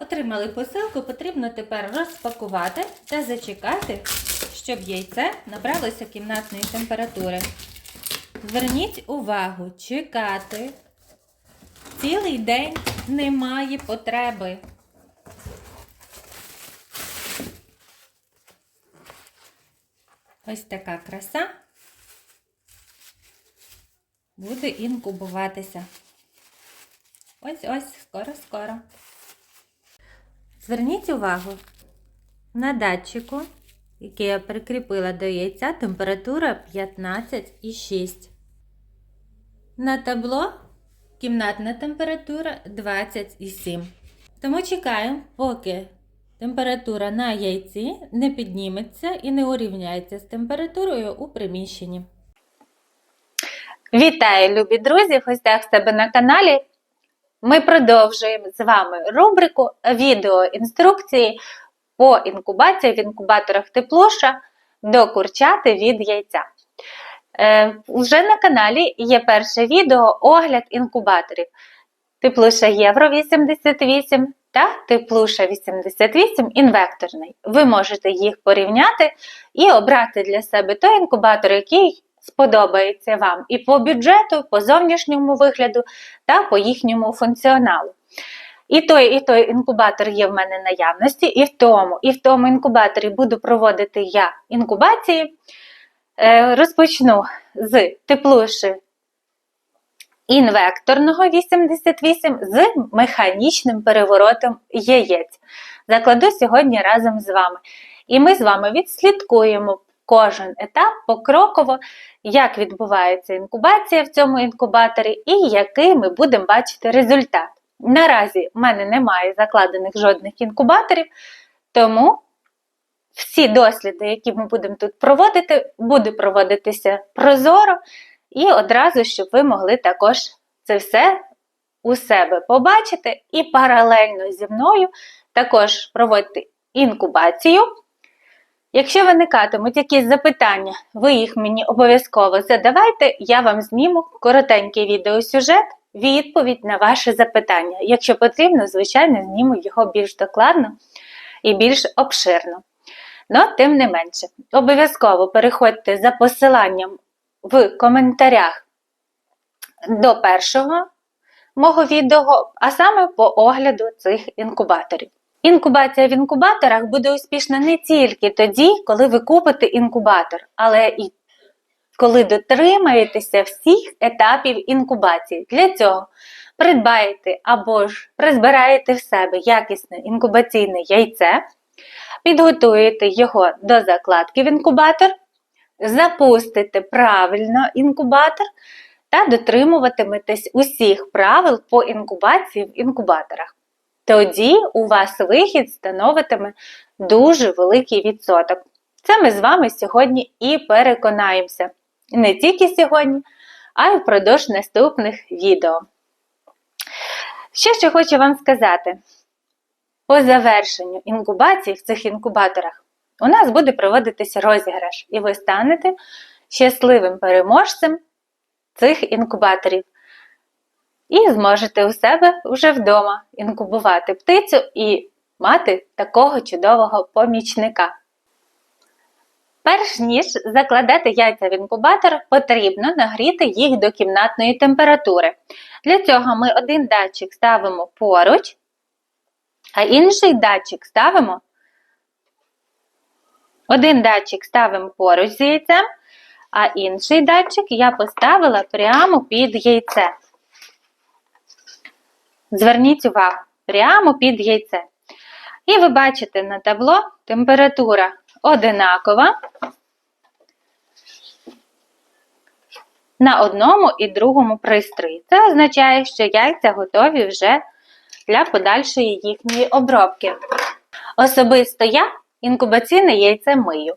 Отримали посилку, потрібно тепер розпакувати та зачекати, щоб яйце набралося кімнатної температури. Зверніть увагу, чекати цілий день немає потреби. Ось така краса буде інкубуватися. Ось ось, скоро-скоро. Зверніть увагу на датчику, який я прикріпила до яйця, температура 15,6. На табло кімнатна температура 27. Тому чекаємо, поки температура на яйці не підніметься і не урівняється з температурою у приміщенні. Вітаю, любі друзі! В гостях себе на каналі. Ми продовжуємо з вами рубрику відеоінструкції по інкубації в інкубаторах теплоша до курчати від яйця. Е, Вже на каналі є перше відео огляд інкубаторів. Теплуша Євро 88 та Теплуша 88 інвекторний. Ви можете їх порівняти і обрати для себе той інкубатор, який сподобається вам і по бюджету, по зовнішньому вигляду та по їхньому функціоналу. І той, і той інкубатор є в мене наявності, і в тому, і в тому інкубаторі буду проводити я інкубації. Е, Розпочну з теплуші інвекторного 88 з механічним переворотом яєць. Закладу сьогодні разом з вами. І ми з вами відслідкуємо кожен етап покроково, як відбувається інкубація в цьому інкубаторі і який ми будемо бачити результат. Наразі в мене немає закладених жодних інкубаторів, тому всі досліди, які ми будемо тут проводити, буде проводитися прозоро і одразу, щоб ви могли також це все у себе побачити і паралельно зі мною також проводити інкубацію. Якщо виникатимуть якісь запитання, ви їх мені обов'язково задавайте, я вам зніму коротенький відеосюжет, відповідь на ваше запитання. Якщо потрібно, звичайно, зніму його більш докладно і більш обширно. Но, тим не менше, обов'язково переходьте за посиланням в коментарях до першого мого відео, а саме по огляду цих інкубаторів. Інкубація в інкубаторах буде успішна не тільки тоді, коли ви купите інкубатор, але і коли дотримаєтеся всіх етапів інкубації. Для цього придбаєте або ж призбираєте в себе якісне інкубаційне яйце, підготуєте його до закладки в інкубатор, запустите правильно інкубатор та дотримуватиметесь усіх правил по інкубації в інкубаторах. Тоді у вас вихід становитиме дуже великий відсоток. Це ми з вами сьогодні і переконаємося. Не тільки сьогодні, а й впродовж наступних відео. Що ще хочу вам сказати? По завершенню інкубації в цих інкубаторах у нас буде проводитися розіграш, і ви станете щасливим переможцем цих інкубаторів. І зможете у себе вже вдома інкубувати птицю і мати такого чудового помічника. Перш ніж закладати яйця в інкубатор, потрібно нагріти їх до кімнатної температури. Для цього ми один датчик ставимо поруч, а інший датчик ставимо. Один датчик ставимо поруч з яйцем, а інший датчик я поставила прямо під яйце. Зверніть увагу, прямо під яйце. І ви бачите на табло температура одинакова на одному і другому пристрої. Це означає, що яйця готові вже для подальшої їхньої обробки. Особисто я інкубаційне яйце мию.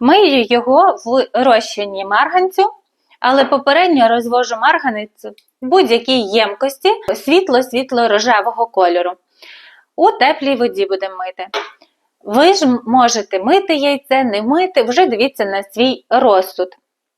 Мию його в розчині марганцю, але попередньо розвожу марганець будь-якій ємкості світло-світло-рожевого кольору. У теплій воді будемо мити. Ви ж можете мити яйце, не мити, вже дивіться на свій розсуд.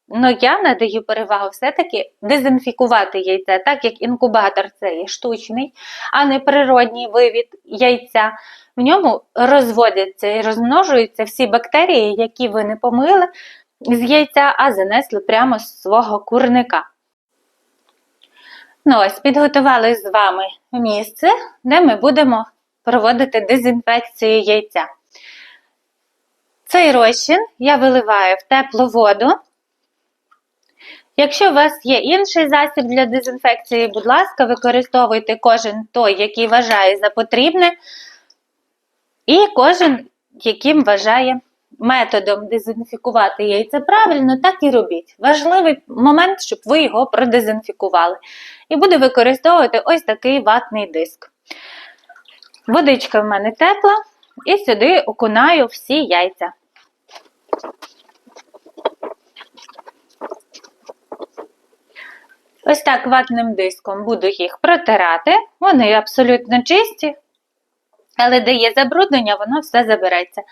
Ну, я надаю перевагу все-таки дезінфікувати яйце, так як інкубатор це є штучний, а не природній вивід яйця. В ньому розводяться і розмножуються всі бактерії, які ви не помили з яйця, а занесли прямо з свого курника. Ну ось, підготували з вами місце, де ми будемо проводити дезінфекцію яйця. Цей розчин я виливаю в теплу воду. Якщо у вас є інший засіб для дезінфекції, будь ласка, використовуйте кожен той, який вважає за потрібне, і кожен, яким вважає методом дезінфікувати яйце правильно, так і робіть. Важливий момент, щоб ви його продезінфікували. І буду використовувати ось такий ватний диск. Водичка в мене тепла, і сюди окунаю всі яйця. Ось так ватним диском буду їх протирати. Вони абсолютно чисті, але де є забруднення, воно все забереться.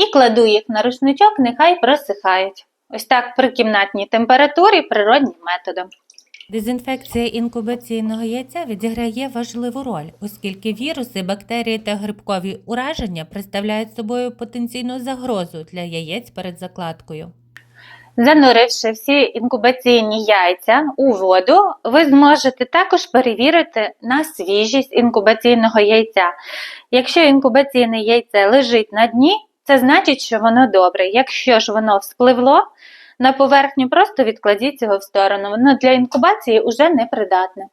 І кладу їх на рушничок, нехай просихають. Ось так при кімнатній температурі природнім методом. Дезінфекція інкубаційного яйця відіграє важливу роль, оскільки віруси, бактерії та грибкові ураження представляють собою потенційну загрозу для яєць перед закладкою. Зануривши всі інкубаційні яйця у воду, ви зможете також перевірити на свіжість інкубаційного яйця. Якщо інкубаційне яйце лежить на дні, це значить, що воно добре. Якщо ж воно вспливло на поверхню, просто відкладіть його в сторону. Воно для інкубації вже не придатне.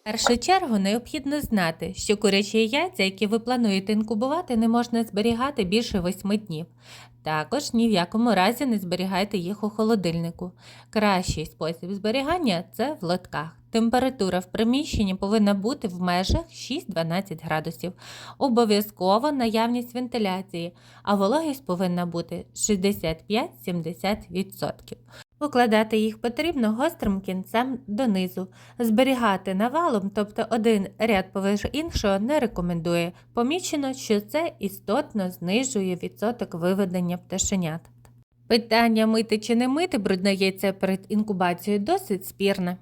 В першу чергу необхідно знати, що курячі яйця, які ви плануєте інкубувати, не можна зберігати більше 8 днів. Також ні в якому разі не зберігайте їх у холодильнику. Кращий спосіб зберігання це в лотках. Температура в приміщенні повинна бути в межах 6-12 градусів. Обов'язково наявність вентиляції, а вологість повинна бути 65-70%. Укладати їх потрібно гострим кінцем донизу. Зберігати навалом, тобто один ряд поверх іншого, не рекомендує. Помічено, що це істотно знижує відсоток виведення пташенят. Питання мити чи не мити брудне яйце перед інкубацією досить спірне.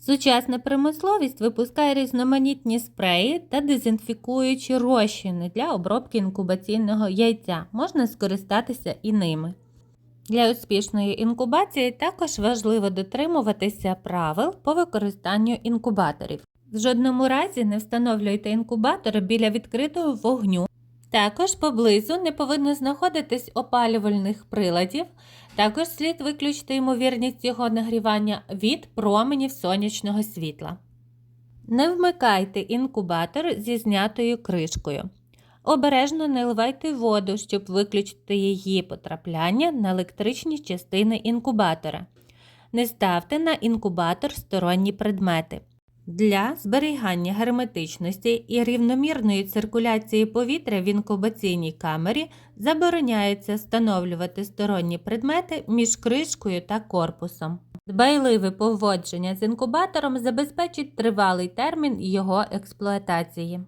Сучасна промисловість випускає різноманітні спреї та дезінфікуючі розчини для обробки інкубаційного яйця. Можна скористатися і ними. Для успішної інкубації також важливо дотримуватися правил по використанню інкубаторів. В жодному разі не встановлюйте інкубатори біля відкритого вогню. Також поблизу не повинно знаходитись опалювальних приладів. Також слід виключити ймовірність його нагрівання від променів сонячного світла. Не вмикайте інкубатор зі знятою кришкою. Обережно наливайте воду, щоб виключити її потрапляння на електричні частини інкубатора. Не ставте на інкубатор сторонні предмети. Для зберігання герметичності і рівномірної циркуляції повітря в інкубаційній камері забороняється встановлювати сторонні предмети між кришкою та корпусом. Дбайливе поводження з інкубатором забезпечить тривалий термін його експлуатації.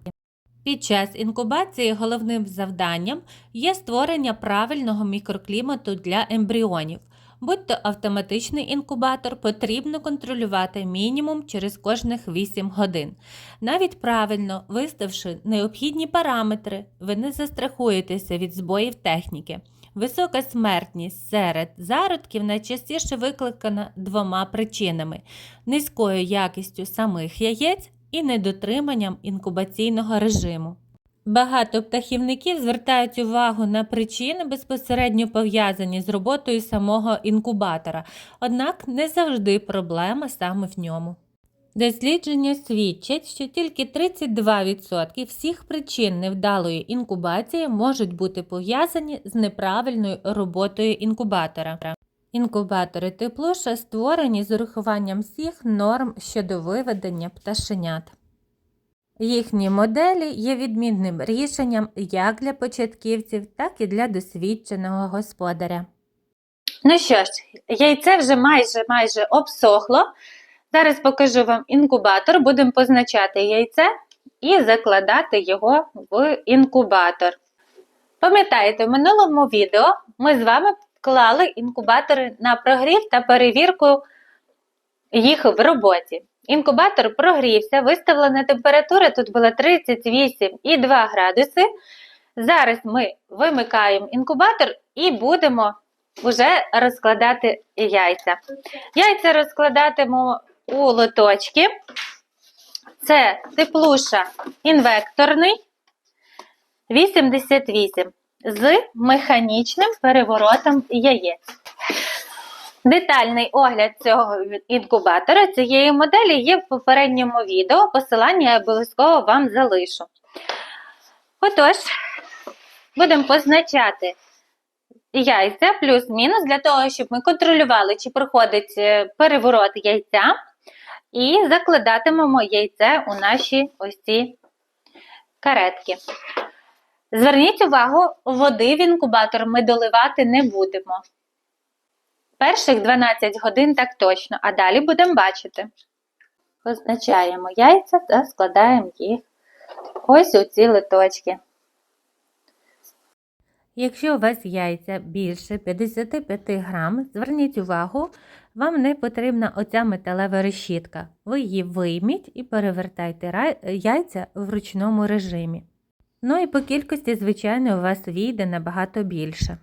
Під час інкубації головним завданням є створення правильного мікроклімату для ембріонів. Будь-то автоматичний інкубатор потрібно контролювати мінімум через кожних 8 годин. Навіть правильно виставши необхідні параметри, ви не застрахуєтеся від збоїв техніки. Висока смертність серед зародків найчастіше викликана двома причинами: низькою якістю самих яєць і недотриманням інкубаційного режиму. Багато птахівників звертають увагу на причини, безпосередньо пов'язані з роботою самого інкубатора, однак не завжди проблема саме в ньому. Дослідження свідчать, що тільки 32% всіх причин невдалої інкубації можуть бути пов'язані з неправильною роботою інкубатора. Інкубатори теплуша створені з урахуванням всіх норм щодо виведення пташенят. Їхні моделі є відмінним рішенням як для початківців, так і для досвідченого господаря. Ну що ж, яйце вже майже майже обсохло. Зараз покажу вам інкубатор, будемо позначати яйце і закладати його в інкубатор. Пам'ятаєте, в минулому відео ми з вами клали інкубатори на прогрів та перевірку їх в роботі. Інкубатор прогрівся, виставлена температура тут була 38,2 градуси. Зараз ми вимикаємо інкубатор і будемо вже розкладати яйця. Яйця розкладатиму у лоточки. Це теплуша інвекторний 88 з механічним переворотом яєць. Детальний огляд цього інкубатора цієї моделі є в попередньому відео. Посилання я обов'язково вам залишу. Отож, будемо позначати яйця плюс-мінус для того, щоб ми контролювали, чи проходить е, переворот яйця, і закладатимемо яйце у наші ось ці каретки. Зверніть увагу, води в інкубатор ми доливати не будемо. Перших 12 годин так точно, а далі будемо бачити. Позначаємо яйця та складаємо їх ось у ці литочки. Якщо у вас яйця більше 55 грам, зверніть увагу, вам не потрібна оця металева решітка. Ви її вийміть і перевертайте яйця в ручному режимі. Ну і по кількості, звичайно, у вас війде набагато більше.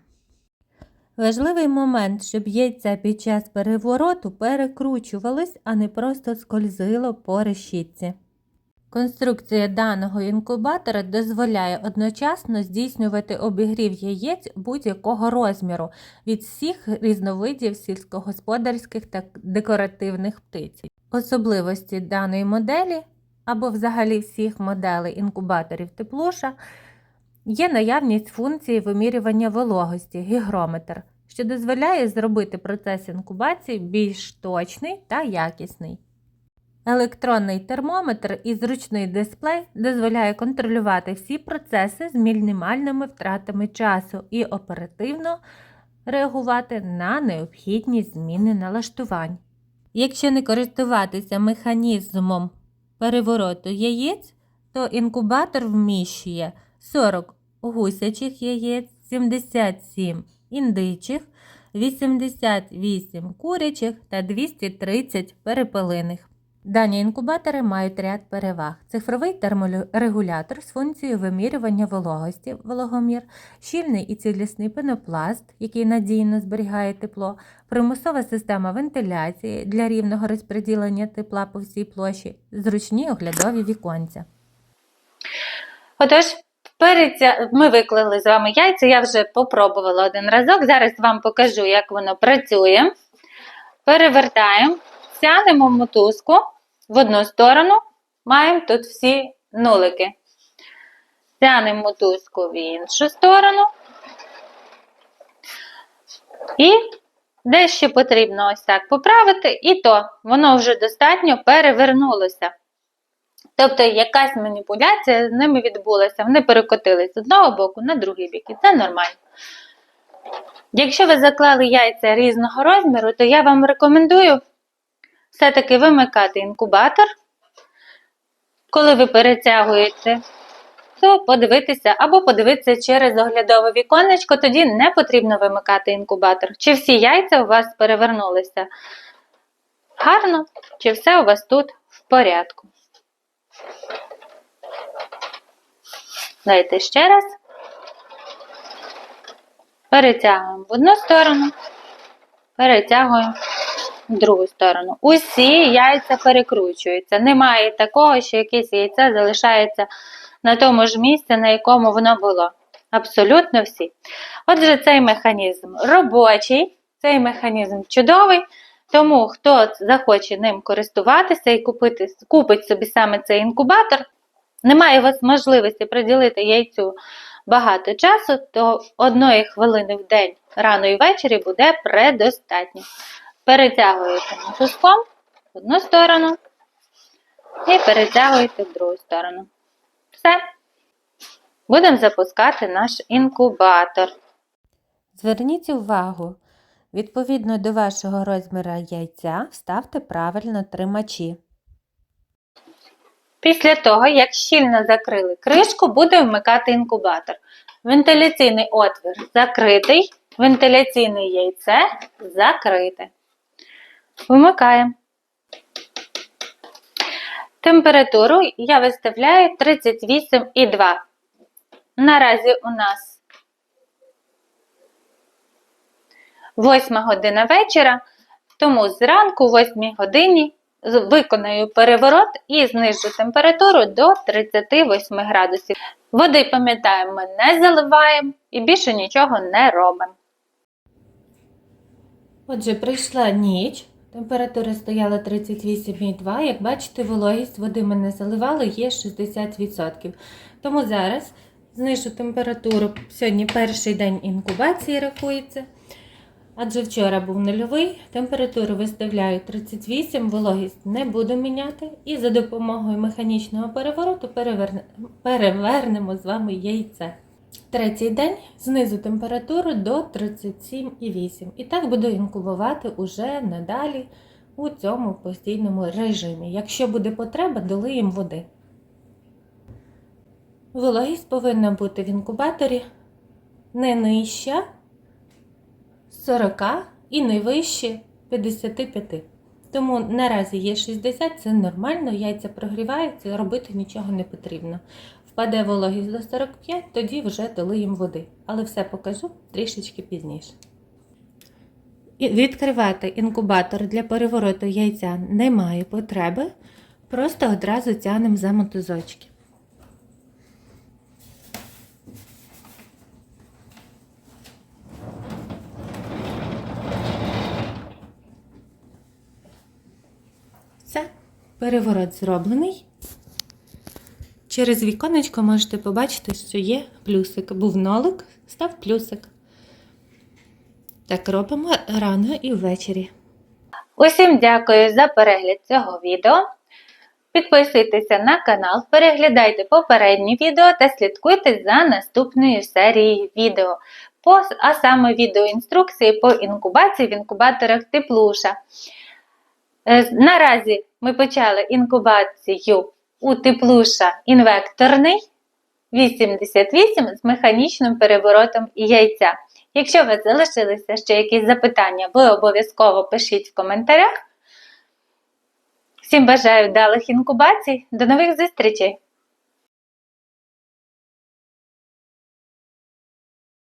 Важливий момент, щоб яйця під час перевороту перекручувались, а не просто скользило по решітці. Конструкція даного інкубатора дозволяє одночасно здійснювати обігрів яєць будь-якого розміру від всіх різновидів сільськогосподарських та декоративних птиць. Особливості даної моделі або взагалі всіх моделей інкубаторів теплуша є наявність функції вимірювання вологості гігрометр, що дозволяє зробити процес інкубації більш точний та якісний. Електронний термометр і зручний дисплей дозволяє контролювати всі процеси з мінімальними втратами часу і оперативно реагувати на необхідні зміни налаштувань. Якщо не користуватися механізмом перевороту яєць, то інкубатор вміщує 40 гусячих яєць, 77 індичих, 88 курячих та 230 перепелиних. Дані інкубатори мають ряд переваг: цифровий терморегулятор з функцією вимірювання вологості, вологомір, щільний і цілісний пенопласт, який надійно зберігає тепло, примусова система вентиляції для рівного розподілення тепла по всій площі, зручні оглядові віконця. Отож, перед ми виклали з вами яйця, я вже попробувала один разок. Зараз вам покажу, як воно працює. Перевертаємо, тягнемо мотузку в одну сторону, маємо тут всі нулики. Тягнемо мотузку в іншу сторону. І дещо потрібно ось так поправити, і то воно вже достатньо перевернулося. Тобто якась маніпуляція з ними відбулася, вони перекотились з одного боку на другий бік, і це нормально. Якщо ви заклали яйця різного розміру, то я вам рекомендую все-таки вимикати інкубатор. Коли ви перетягуєте, то подивитися або подивитися через оглядове віконечко, тоді не потрібно вимикати інкубатор. Чи всі яйця у вас перевернулися гарно, чи все у вас тут в порядку. Дайте ще раз. Перетягуємо в одну сторону, перетягуємо в другу сторону. Усі яйця перекручуються. Немає такого, що якесь яйце залишається на тому ж місці, на якому воно було. Абсолютно всі. Отже, цей механізм робочий, цей механізм чудовий. Тому хто захоче ним користуватися і купити, купить собі саме цей інкубатор, немає у вас можливості приділити яйцю багато часу, то одної хвилини в день рано і ввечері буде предостатньо. Перетягуєте мотузком в одну сторону і перетягуєте в другу сторону. Все. Будемо запускати наш інкубатор. Зверніть увагу, відповідно до вашого розміру яйця вставте правильно тримачі. Після того, як щільно закрили кришку, буде вмикати інкубатор. Вентиляційний отвір закритий. Вентиляційне яйце закрите. Вмикаємо. Температуру я виставляю 38,2. Наразі у нас 8 година вечора, тому зранку, о 8 годині, виконаю переворот і знижу температуру до 38 градусів. Води, пам'ятаємо, не заливаємо і більше нічого не робимо. Отже, прийшла ніч, температура стояла 38,2. Як бачите, вологість води ми не заливали, є 60%. Тому зараз знижу температуру. Сьогодні перший день інкубації рахується. Адже вчора був нульовий, температуру виставляю 38, вологість не буду міняти. І за допомогою механічного перевороту перевернемо з вами яйце. Третій день знизу температуру до 37,8. І так буду інкубувати уже надалі у цьому постійному режимі. Якщо буде потреба, долиємо води. Вологість повинна бути в інкубаторі не нижча 40 і не вище 55. Тому наразі є 60, це нормально, яйця прогріваються, робити нічого не потрібно. Впаде вологість до 45, тоді вже долиємо води. Але все покажу трішечки пізніше. Відкривати інкубатор для перевороту яйця немає потреби. Просто одразу тянемо за мотузочки. Все, переворот зроблений. Через віконечко можете побачити, що є плюсик. Був нолик, став плюсик. Так робимо рано і ввечері. Усім дякую за перегляд цього відео. Підписуйтеся на канал, переглядайте попередні відео та слідкуйте за наступною серією відео, по, а саме відеоінструкції по інкубації в інкубаторах Теплуша. Е, Наразі ми почали інкубацію у Теплуша інвекторний 88 з механічним переворотом яйця. Якщо у вас залишилися ще якісь запитання, ви обов'язково пишіть в коментарях. Всім бажаю вдалих інкубацій. До нових зустрічей!